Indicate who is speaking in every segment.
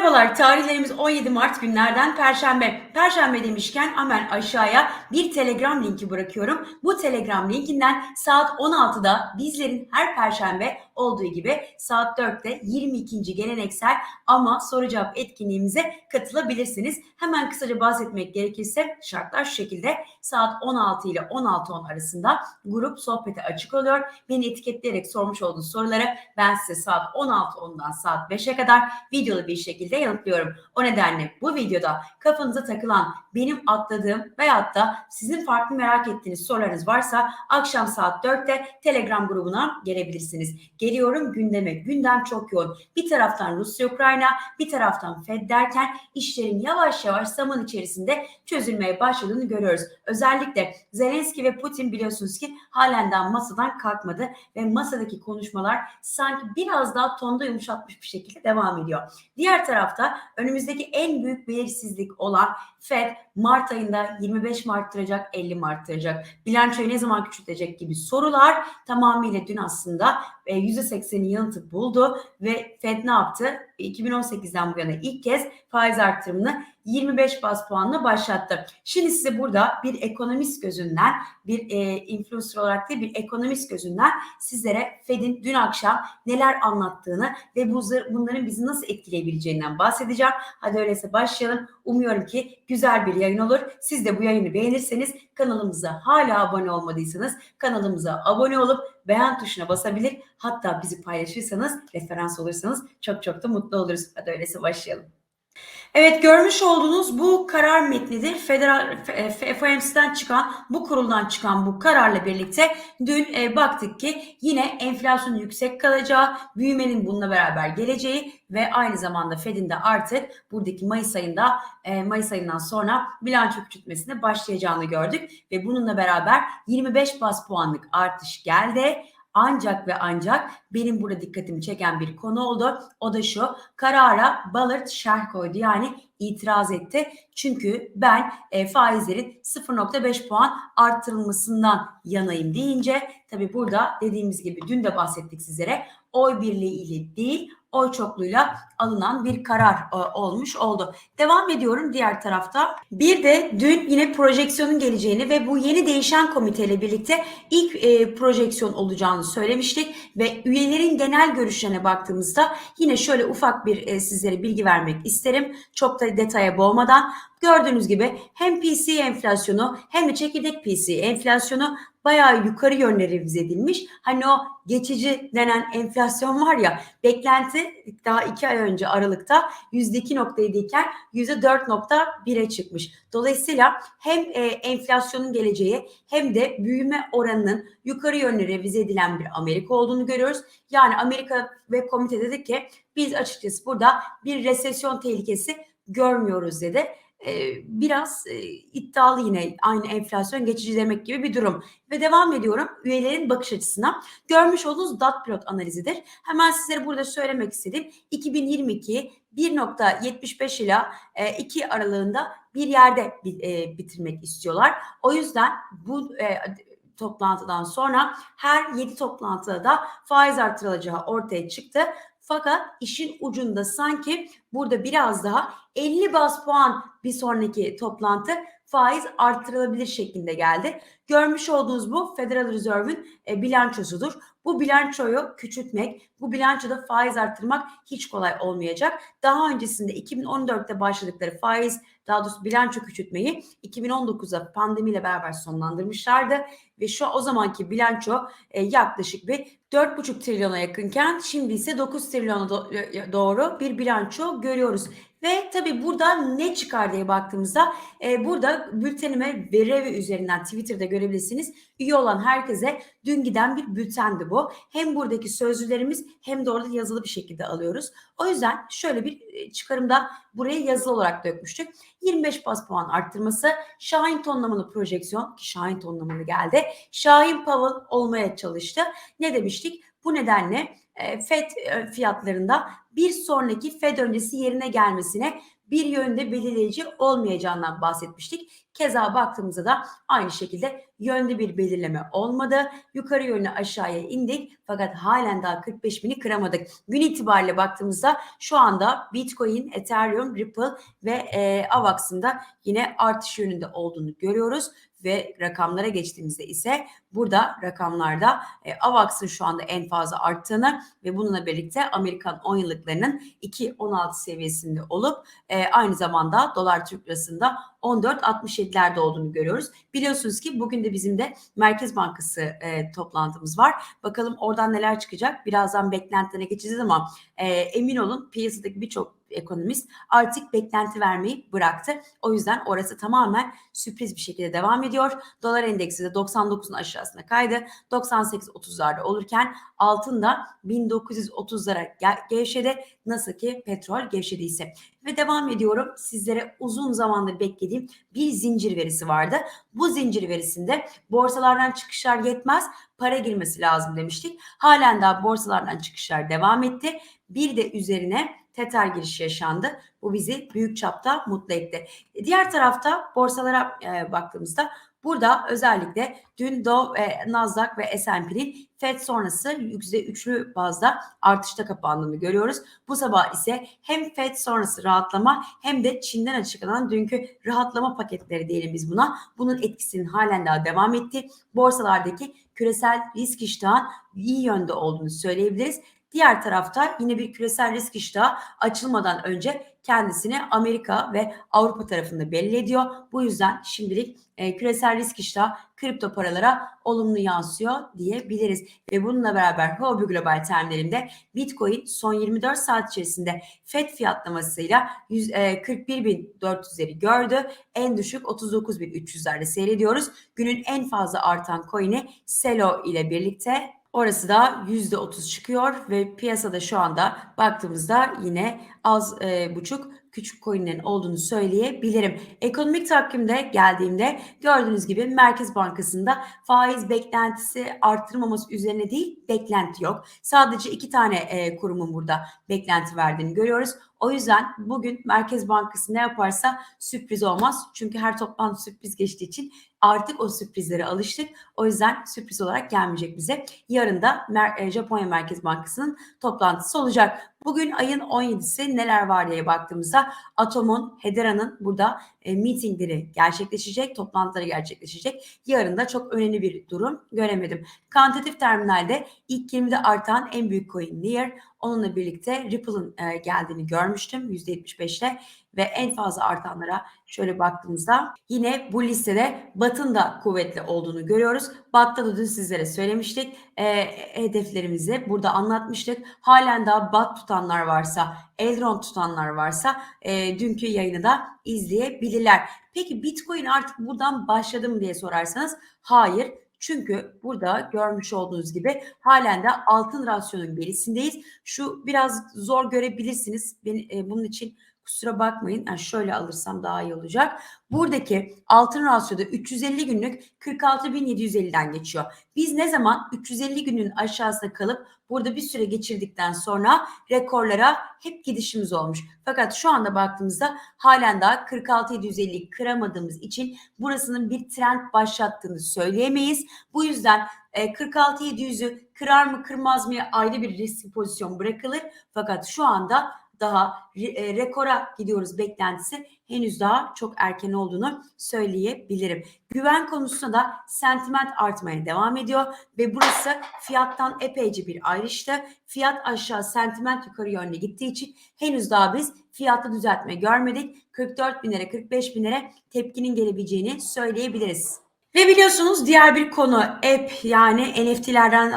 Speaker 1: merhabalar. Tarihlerimiz 17 Mart günlerden Perşembe. Perşembe demişken hemen aşağıya bir Telegram linki bırakıyorum. Bu Telegram linkinden saat 16'da bizlerin her Perşembe olduğu gibi saat 4'te 22. geleneksel ama soru cevap etkinliğimize katılabilirsiniz. Hemen kısaca bahsetmek gerekirse şartlar şu şekilde. Saat 16 ile 16.10 arasında grup sohbete açık oluyor. Beni etiketleyerek sormuş olduğunuz soruları ben size saat 16.10'dan saat 5'e kadar videolu bir şekilde yanıtlıyorum. O nedenle bu videoda kafanıza takılan benim atladığım veyahut da sizin farklı merak ettiğiniz sorularınız varsa akşam saat 4'te Telegram grubuna gelebilirsiniz. Geliyorum gündeme. Gündem çok yoğun. Bir taraftan Rusya-Ukrayna, bir taraftan Fed derken işlerin yavaş yavaş zaman içerisinde çözülmeye başladığını görüyoruz. Özellikle Zelenski ve Putin biliyorsunuz ki halen daha masadan kalkmadı ve masadaki konuşmalar sanki biraz daha tonda yumuşatmış bir şekilde devam ediyor. Diğer tarafta önümüzdeki en büyük belirsizlik olan Fed Mart ayında 25 mi arttıracak, 50 mi arttıracak, bilançoyu ne zaman küçültecek gibi sorular tamamıyla dün aslında %80'in yanıtı buldu ve Fed ne yaptı? 2018'den bu yana ilk kez faiz artırımını 25 bas puanla başlattı. Şimdi size burada bir ekonomist gözünden, bir e, influencer olarak değil bir ekonomist gözünden sizlere Fed'in dün akşam neler anlattığını ve bu, bunların bizi nasıl etkileyebileceğinden bahsedeceğim. Hadi öyleyse başlayalım. Umuyorum ki güzel bir yayın olur. Siz de bu yayını beğenirseniz kanalımıza hala abone olmadıysanız kanalımıza abone olup beğen tuşuna basabilir. Hatta bizi paylaşırsanız, referans olursanız çok çok da mutlu oluruz. Hadi öyleyse başlayalım. Evet görmüş olduğunuz bu karar metnidir. Federal FOMC'den çıkan bu kuruldan çıkan bu kararla birlikte dün e, baktık ki yine enflasyon yüksek kalacağı, büyümenin bununla beraber geleceği ve aynı zamanda Fed'in de artık buradaki Mayıs ayında e, Mayıs ayından sonra bilanço küçültmesine başlayacağını gördük ve bununla beraber 25 bas puanlık artış geldi. Ancak ve ancak benim burada dikkatimi çeken bir konu oldu. O da şu karara Ballard şerh koydu yani itiraz etti. Çünkü ben e, faizlerin 0.5 puan artırılmasından yanayım deyince tabi burada dediğimiz gibi dün de bahsettik sizlere oy birliği ile değil oy çokluğuyla alınan bir karar e, olmuş oldu. Devam ediyorum diğer tarafta. Bir de dün yine projeksiyonun geleceğini ve bu yeni değişen komiteyle birlikte ilk e, projeksiyon olacağını söylemiştik ve üyelerin genel görüşlerine baktığımızda yine şöyle ufak bir e, sizlere bilgi vermek isterim. Çok da detaya boğmadan Gördüğünüz gibi hem PC enflasyonu hem de çekirdek PC enflasyonu bayağı yukarı yönde revize edilmiş. Hani o geçici denen enflasyon var ya beklenti daha iki ay önce Aralık'ta %2.7 iken %4.1'e çıkmış. Dolayısıyla hem e, enflasyonun geleceği hem de büyüme oranının yukarı yönlü revize edilen bir Amerika olduğunu görüyoruz. Yani Amerika ve komite dedi ki biz açıkçası burada bir resesyon tehlikesi görmüyoruz dedi biraz iddialı yine aynı enflasyon geçici demek gibi bir durum. Ve devam ediyorum üyelerin bakış açısına. Görmüş olduğunuz dot plot analizidir. Hemen sizlere burada söylemek istedim. 2022 1.75 ile 2 aralığında bir yerde bitirmek istiyorlar. O yüzden bu toplantıdan sonra her 7 toplantıda da faiz artırılacağı ortaya çıktı. Fakat işin ucunda sanki burada biraz daha 50 bas puan bir sonraki toplantı faiz artırılabilir şeklinde geldi. Görmüş olduğunuz bu Federal Reserve'ün e, bilançosudur. Bu bilançoyu küçültmek, bu bilançoda faiz arttırmak hiç kolay olmayacak. Daha öncesinde 2014'te başladıkları faiz daha doğrusu bilanço küçültmeyi 2019'da pandemiyle beraber sonlandırmışlardı ve şu o zamanki bilanço e, yaklaşık bir 4,5 trilyona yakınken şimdi ise 9 trilyona do- e, doğru bir bilanço görüyoruz. Ve tabii burada ne çıkar diye baktığımızda e, burada bültenime veri üzerinden Twitter'da görebilirsiniz. Üye olan herkese dün giden bir bültendi bu. Hem buradaki sözlülerimiz hem de orada yazılı bir şekilde alıyoruz. O yüzden şöyle bir e, çıkarımda buraya yazılı olarak dökmüştük. 25 bas puan arttırması, Şahin tonlamalı projeksiyon ki Şahin tonlamalı geldi. Şahin Powell olmaya çalıştı. Ne demiştik? Bu nedenle e, FED e, fiyatlarında bir sonraki FED öncesi yerine gelmesine bir yönde belirleyici olmayacağından bahsetmiştik. Keza baktığımızda da aynı şekilde yönde bir belirleme olmadı. Yukarı yönlü aşağıya indik fakat halen daha 45 bini kıramadık. Gün itibariyle baktığımızda şu anda Bitcoin, Ethereum, Ripple ve e, AVAX'ın da yine artış yönünde olduğunu görüyoruz ve rakamlara geçtiğimizde ise burada rakamlarda e, AVAX'ın şu anda en fazla arttığını ve bununla birlikte Amerikan 10 yıllıklarının 2.16 seviyesinde olup e, aynı zamanda dolar Türk lirasında 14.67'lerde olduğunu görüyoruz. Biliyorsunuz ki bugün de bizim de Merkez Bankası e, toplantımız var. Bakalım oradan neler çıkacak. Birazdan beklentilerine geçeceğiz ama e, emin olun piyasadaki birçok ekonomist artık beklenti vermeyi bıraktı. O yüzden orası tamamen sürpriz bir şekilde devam ediyor. Dolar endeksi de 99'un aşağısına kaydı. 98.30'larda olurken altın da 1930'lara gevşedi. Nasıl ki petrol gevşediyse. Ve devam ediyorum. Sizlere uzun zamandır beklediğim bir zincir verisi vardı. Bu zincir verisinde borsalardan çıkışlar yetmez, para girmesi lazım demiştik. Halen daha borsalardan çıkışlar devam etti. Bir de üzerine Tether girişi yaşandı. Bu bizi büyük çapta mutlu etti. Diğer tarafta borsalara e, baktığımızda burada özellikle dün Dow, e, Nasdaq ve S&P'nin FED sonrası %3'lü bazda artışta kapandığını görüyoruz. Bu sabah ise hem FED sonrası rahatlama hem de Çin'den açıklanan dünkü rahatlama paketleri diyelim biz buna. Bunun etkisinin halen daha devam etti. Borsalardaki küresel risk iştahın iyi yönde olduğunu söyleyebiliriz. Diğer tarafta yine bir küresel risk iştahı açılmadan önce kendisini Amerika ve Avrupa tarafında belli ediyor. Bu yüzden şimdilik e, küresel risk iştahı kripto paralara olumlu yansıyor diyebiliriz. Ve bununla beraber Huobi Global terimlerinde Bitcoin son 24 saat içerisinde FED fiyatlamasıyla 100, e, 41.400'leri gördü. En düşük 39.300'lerde seyrediyoruz. Günün en fazla artan coin'i Selo ile birlikte Orası da %30 çıkıyor ve piyasada şu anda baktığımızda yine az e, buçuk küçük coinlerin olduğunu söyleyebilirim. Ekonomik takvimde geldiğimde gördüğünüz gibi Merkez Bankası'nda faiz beklentisi arttırmaması üzerine değil beklenti yok. Sadece iki tane e, kurumun burada beklenti verdiğini görüyoruz. O yüzden bugün Merkez Bankası ne yaparsa sürpriz olmaz. Çünkü her toplantı sürpriz geçtiği için artık o sürprizlere alıştık. O yüzden sürpriz olarak gelmeyecek bize. Yarın da Mer- e, Japonya Merkez Bankası'nın toplantısı olacak. Bugün ayın 17'si neler var diye baktığımızda Atom'un, Hedera'nın burada e, meetingleri gerçekleşecek, toplantıları gerçekleşecek. Yarın da çok önemli bir durum göremedim. Kantitatif terminalde ilk 20'de artan en büyük coin Near. Onunla birlikte Ripple'ın e, geldiğini görmüştüm %75'le ve en fazla artanlara şöyle baktığımızda yine bu listede Bat'ın da kuvvetli olduğunu görüyoruz. Bat'ta da dün sizlere söylemiştik. E, hedeflerimizi burada anlatmıştık. Halen daha Bat tutanlar varsa, Elrond tutanlar varsa e, dünkü yayını da izleyebilirler. Peki Bitcoin artık buradan başladı mı diye sorarsanız hayır. Çünkü burada görmüş olduğunuz gibi halen de altın rasyonun berisindeyiz. Şu biraz zor görebilirsiniz. Ben, e, bunun için kusura bakmayın. Yani şöyle alırsam daha iyi olacak. Buradaki altın rasyoda 350 günlük 46.750'den geçiyor. Biz ne zaman 350 günün aşağısında kalıp burada bir süre geçirdikten sonra rekorlara hep gidişimiz olmuş. Fakat şu anda baktığımızda halen daha 46.750'yi kıramadığımız için burasının bir trend başlattığını söyleyemeyiz. Bu yüzden 46.700'ü kırar mı kırmaz mı ayrı bir risk pozisyon bırakılır. Fakat şu anda daha e, rekora gidiyoruz beklentisi henüz daha çok erken olduğunu söyleyebilirim. Güven konusunda da sentiment artmaya devam ediyor ve burası fiyattan epeyce bir ayrıştı. Fiyat aşağı sentiment yukarı yönde gittiği için henüz daha biz fiyatta düzeltme görmedik. 44 binlere 45 binlere tepkinin gelebileceğini söyleyebiliriz. Ve biliyorsunuz diğer bir konu app yani NFT'lerden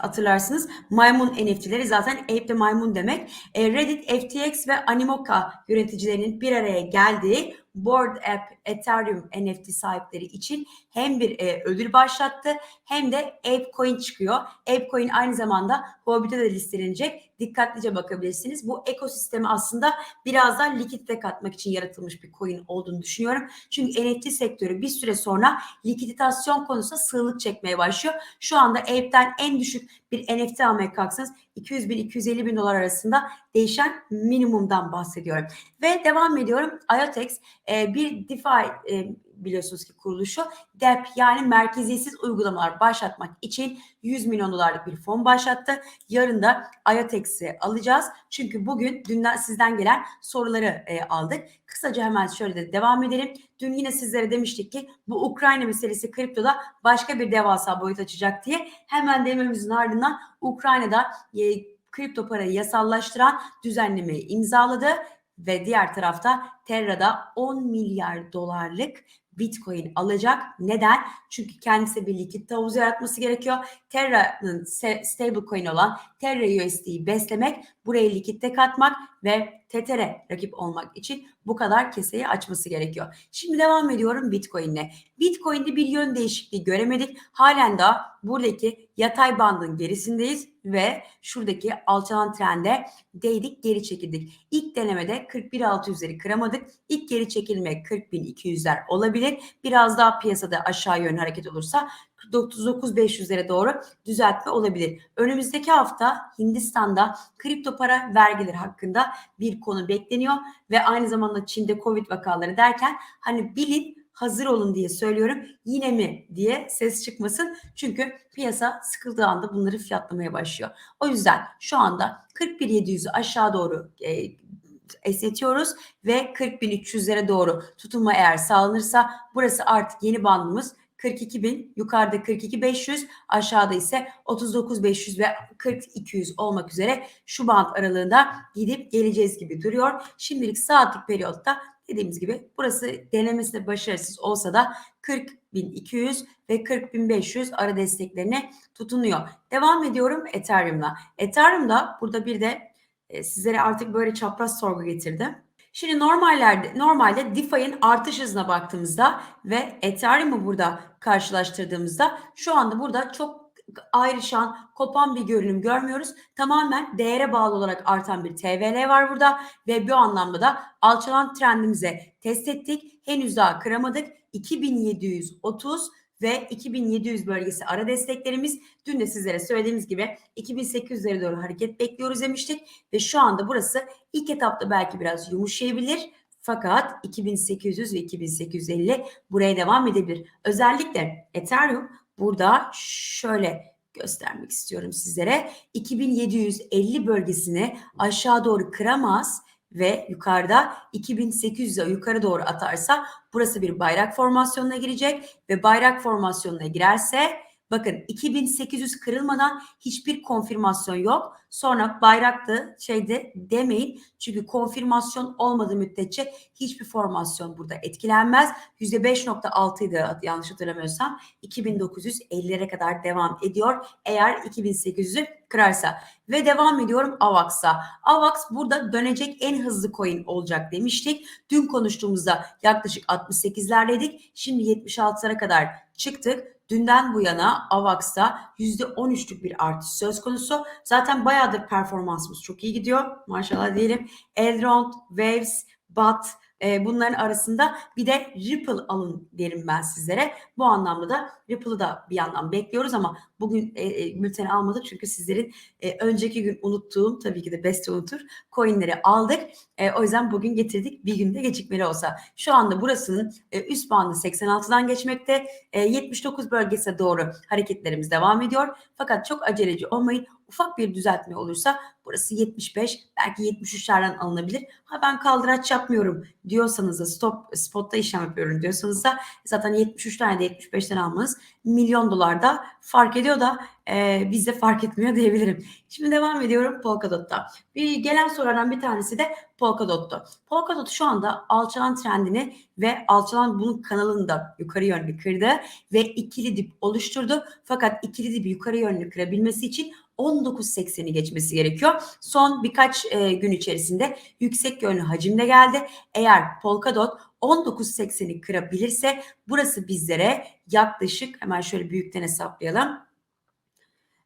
Speaker 1: hatırlarsınız. Maymun NFT'leri zaten app de maymun demek. E, Reddit, FTX ve Animoca yöneticilerinin bir araya geldiği Board App Ethereum NFT sahipleri için hem bir e, ödül başlattı hem de ApeCoin çıkıyor. ApeCoin aynı zamanda Huobi'de de listelenecek. Dikkatlice bakabilirsiniz. Bu ekosistemi aslında biraz daha likidite katmak için yaratılmış bir coin olduğunu düşünüyorum. Çünkü NFT sektörü bir süre sonra likiditasyon konusunda sığlık çekmeye başlıyor. Şu anda Ape'den en düşük bir NFT almaya kalksanız 200 bin 250 bin dolar arasında değişen minimumdan bahsediyorum. Ve devam ediyorum. IOTEX e, bir DeFi e, biliyorsunuz ki kuruluşu. DEP yani merkeziyetsiz uygulamalar başlatmak için 100 milyon dolarlık bir fon başlattı. Yarın da IATEX'i alacağız. Çünkü bugün dünden sizden gelen soruları e, aldık. Kısaca hemen şöyle de devam edelim. Dün yine sizlere demiştik ki bu Ukrayna meselesi kriptoda başka bir devasa boyut açacak diye. Hemen dememizin ardından Ukrayna'da e, kripto parayı yasallaştıran düzenlemeyi imzaladı ve diğer tarafta Terra'da 10 milyar dolarlık Bitcoin alacak. Neden? Çünkü kendisi bir likit havuzu yaratması gerekiyor. Terra'nın stablecoin olan Terra USD'yi beslemek, buraya likitte katmak ve Tether'e rakip olmak için bu kadar keseyi açması gerekiyor. Şimdi devam ediyorum Bitcoin'le. Bitcoin'de bir yön değişikliği göremedik. Halen daha buradaki yatay bandın gerisindeyiz ve şuradaki alçalan trende değdik geri çekildik. İlk denemede 41.600'leri kıramadık. İlk geri çekilme 40.200'ler olabilir. Biraz daha piyasada aşağı yönlü hareket olursa 39.500'lere doğru düzeltme olabilir. Önümüzdeki hafta Hindistan'da kripto para vergileri hakkında bir konu bekleniyor ve aynı zamanda Çin'de Covid vakaları derken hani bilin hazır olun diye söylüyorum. Yine mi diye ses çıkmasın. Çünkü piyasa sıkıldığı anda bunları fiyatlamaya başlıyor. O yüzden şu anda 41.700'ü aşağı doğru e, esnetiyoruz ve 40.300'lere doğru tutunma eğer sağlanırsa burası artık yeni bandımız 42 bin, yukarıda 42.500, aşağıda ise 39.500 ve 4200 olmak üzere şu band aralığında gidip geleceğiz gibi duruyor. Şimdilik saatlik periyotta dediğimiz gibi burası denemesinde başarısız olsa da 40.200 ve 40.500 ara desteklerine tutunuyor. Devam ediyorum Ethereum'la. Ethereum'da burada bir de e, sizlere artık böyle çapraz sorgu getirdim. Şimdi normallerde normalde DeFi'nin artış hızına baktığımızda ve Ethereum'u burada karşılaştırdığımızda şu anda burada çok ayrışan, kopan bir görünüm görmüyoruz. Tamamen değere bağlı olarak artan bir TVL var burada ve bu anlamda da alçalan trendimize test ettik. Henüz daha kıramadık. 2730 ve 2700 bölgesi ara desteklerimiz. Dün de sizlere söylediğimiz gibi 2800'lere doğru hareket bekliyoruz demiştik ve şu anda burası ilk etapta belki biraz yumuşayabilir. Fakat 2800 ve 2850 buraya devam edebilir. Özellikle Ethereum burada şöyle göstermek istiyorum sizlere. 2750 bölgesini aşağı doğru kıramaz ve yukarıda 2800'e yukarı doğru atarsa burası bir bayrak formasyonuna girecek ve bayrak formasyonuna girerse bakın 2800 kırılmadan hiçbir konfirmasyon yok. Sonra bayraktı şeyde demeyin. Çünkü konfirmasyon olmadığı müddetçe hiçbir formasyon burada etkilenmez. %5.6 idi yanlış hatırlamıyorsam. 2950'lere kadar devam ediyor. Eğer 2800'ü kırarsa. Ve devam ediyorum AVAX'a. AVAX burada dönecek en hızlı coin olacak demiştik. Dün konuştuğumuzda yaklaşık 68'lerdeydik. Şimdi 76'lara kadar çıktık. Dünden bu yana AVAX'ta %13'lük bir artış söz konusu. Zaten bayağıdır performansımız çok iyi gidiyor. Maşallah diyelim. Elrond, Waves, BAT, e, bunların arasında bir de Ripple alın derim ben sizlere. Bu anlamda da Ripple'ı da bir yandan bekliyoruz ama bugün e, e, bülteni almadık çünkü sizlerin e, önceki gün unuttuğum tabii ki de best unutur coinleri aldık. E, o yüzden bugün getirdik bir günde gecikmeli olsa. Şu anda burasının e, üst bandı 86'dan geçmekte. E, 79 bölgesine doğru hareketlerimiz devam ediyor. Fakat çok aceleci olmayın ufak bir düzeltme olursa burası 75 belki 73'lerden alınabilir. Ha ben kaldıraç yapmıyorum diyorsanız da stop spotta işlem yapıyorum diyorsanız da zaten 73'ten de 75'ten almanız milyon dolarda fark ediyor da e, bizde fark etmiyor diyebilirim. Şimdi devam ediyorum Polkadot'ta. Bir gelen sorulardan bir tanesi de Polkadot'tu. Polkadot şu anda alçalan trendini ve alçalan bunun kanalını da yukarı yönlü kırdı ve ikili dip oluşturdu. Fakat ikili dibi yukarı yönlü kırabilmesi için 19.80'i geçmesi gerekiyor. Son birkaç e, gün içerisinde yüksek yönlü hacimde geldi. Eğer Polkadot 19.80'i kırabilirse burası bizlere yaklaşık hemen şöyle büyükten hesaplayalım.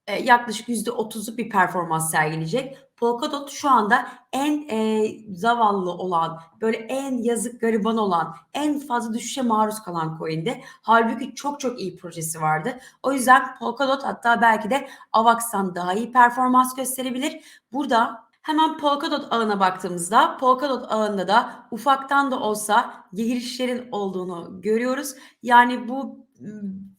Speaker 1: E, yaklaşık %30'luk bir performans sergileyecek. Polkadot şu anda en e, zavallı olan, böyle en yazık gariban olan, en fazla düşüşe maruz kalan coin'de. Halbuki çok çok iyi projesi vardı. O yüzden Polkadot hatta belki de Avax'tan daha iyi performans gösterebilir. Burada Hemen Polkadot ağına baktığımızda Polkadot ağında da ufaktan da olsa girişlerin olduğunu görüyoruz. Yani bu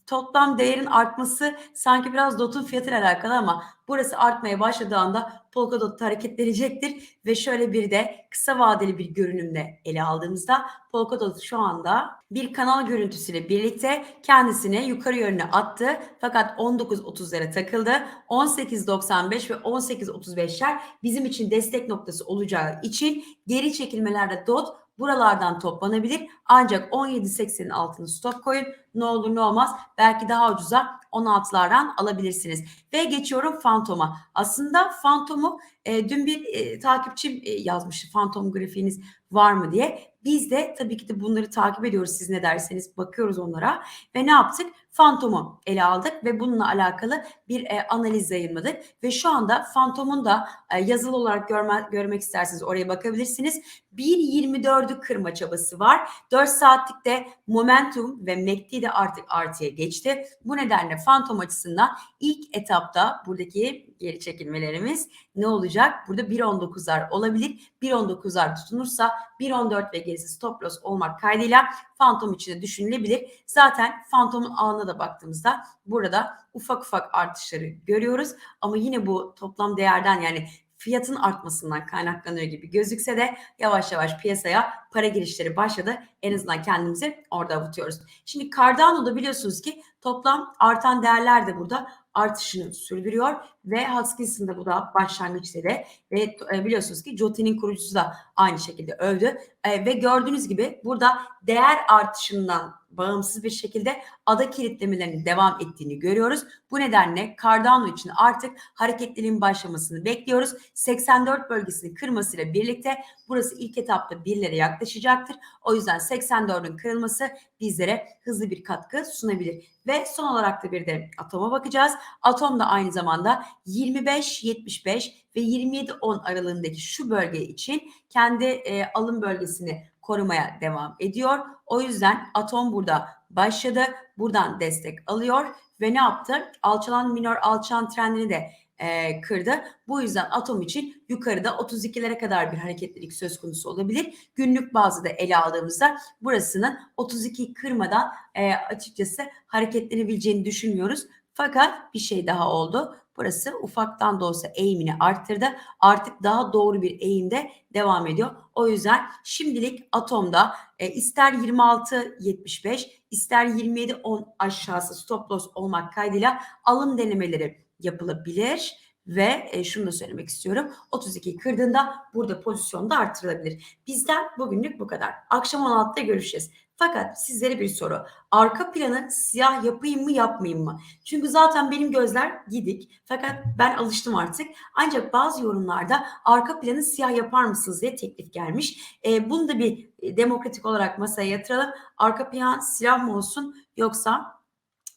Speaker 1: toplam değerin artması sanki biraz DOT'un fiyatıyla alakalı ama burası artmaya başladığı anda Polkadot hareketlenecektir ve şöyle bir de kısa vadeli bir görünümle ele aldığımızda Polkadot şu anda bir kanal görüntüsüyle birlikte kendisine yukarı yönüne attı fakat 19.30'lara takıldı. 18.95 ve 18.35'ler bizim için destek noktası olacağı için geri çekilmelerde DOT buralardan toplanabilir. Ancak 17.80'in altını stop koyun. Ne olur ne olmaz. Belki daha ucuza 16'lardan alabilirsiniz. Ve geçiyorum Fantom'a. Aslında Fantom'u e, dün bir e, takipçim e, yazmıştı. Fantom grafiğiniz var mı diye. Biz de tabii ki de bunları takip ediyoruz siz ne derseniz bakıyoruz onlara ve ne yaptık? Fantom'u ele aldık ve bununla alakalı bir e, analiz yayınladık ve şu anda Fantom'un da e, yazılı olarak görme, görmek isterseniz oraya bakabilirsiniz. 1.24'ü kırma çabası var. 4 saatlikte momentum ve MACD de artık artıya geçti. Bu nedenle Fantom açısından ilk etapta buradaki geri çekilmelerimiz ne olacak? Burada 1.19'lar olabilir. 1.19'lar tutunursa 1.14 ve gerisi stop loss olmak kaydıyla Phantom için de düşünülebilir. Zaten Phantom'un ağına da baktığımızda burada ufak ufak artışları görüyoruz. Ama yine bu toplam değerden yani fiyatın artmasından kaynaklanıyor gibi gözükse de yavaş yavaş piyasaya para girişleri başladı. En azından kendimizi orada avutuyoruz. Şimdi Cardano'da biliyorsunuz ki toplam artan değerler de burada artışını sürdürüyor ve Huskins'in de bu da başlangıç dedi ve e, biliyorsunuz ki Joti'nin kurucusu da aynı şekilde övdü E, ve gördüğünüz gibi burada değer artışından bağımsız bir şekilde ada kilitlemelerinin devam ettiğini görüyoruz. Bu nedenle Cardano için artık hareketliliğin başlamasını bekliyoruz. 84 bölgesini kırmasıyla birlikte burası ilk etapta birlere yaklaşacaktır. O yüzden 84'ün kırılması bizlere hızlı bir katkı sunabilir. Ve son olarak da bir de atoma bakacağız. Atom da aynı zamanda 25-75 ve 27-10 aralığındaki şu bölge için kendi e, alım bölgesini korumaya devam ediyor. O yüzden atom burada başladı. Buradan destek alıyor ve ne yaptı? Alçalan minor alçalan trendini de e, kırdı. Bu yüzden atom için yukarıda 32'lere kadar bir hareketlilik söz konusu olabilir. Günlük bazda ele aldığımızda burasının 32 kırmadan e, açıkçası hareketlenebileceğini düşünmüyoruz. Fakat bir şey daha oldu. Burası ufaktan da olsa eğimini arttırdı. Artık daha doğru bir eğimde devam ediyor. O yüzden şimdilik atomda e, ister 26.75 ister 27.10 aşağısı stop loss olmak kaydıyla alım denemeleri yapılabilir ve e, şunu da söylemek istiyorum. 32 kırdığında burada pozisyon da artırılabilir. Bizden bugünlük bu kadar. Akşam 16'da görüşeceğiz. Fakat sizlere bir soru. Arka planı siyah yapayım mı yapmayayım mı? Çünkü zaten benim gözler gidik. Fakat ben alıştım artık. Ancak bazı yorumlarda arka planı siyah yapar mısınız diye teklif gelmiş. E, bunu da bir e, demokratik olarak masaya yatıralım. Arka plan siyah mı olsun yoksa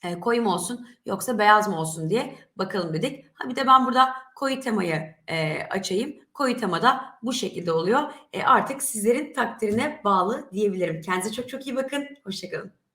Speaker 1: e, koyu mu olsun yoksa beyaz mı olsun diye bakalım dedik. Ha bir de ben burada koyu temayı e, açayım. Koyu temada bu şekilde oluyor. E, artık sizlerin takdirine bağlı diyebilirim. Kendinize çok çok iyi bakın. Hoşçakalın.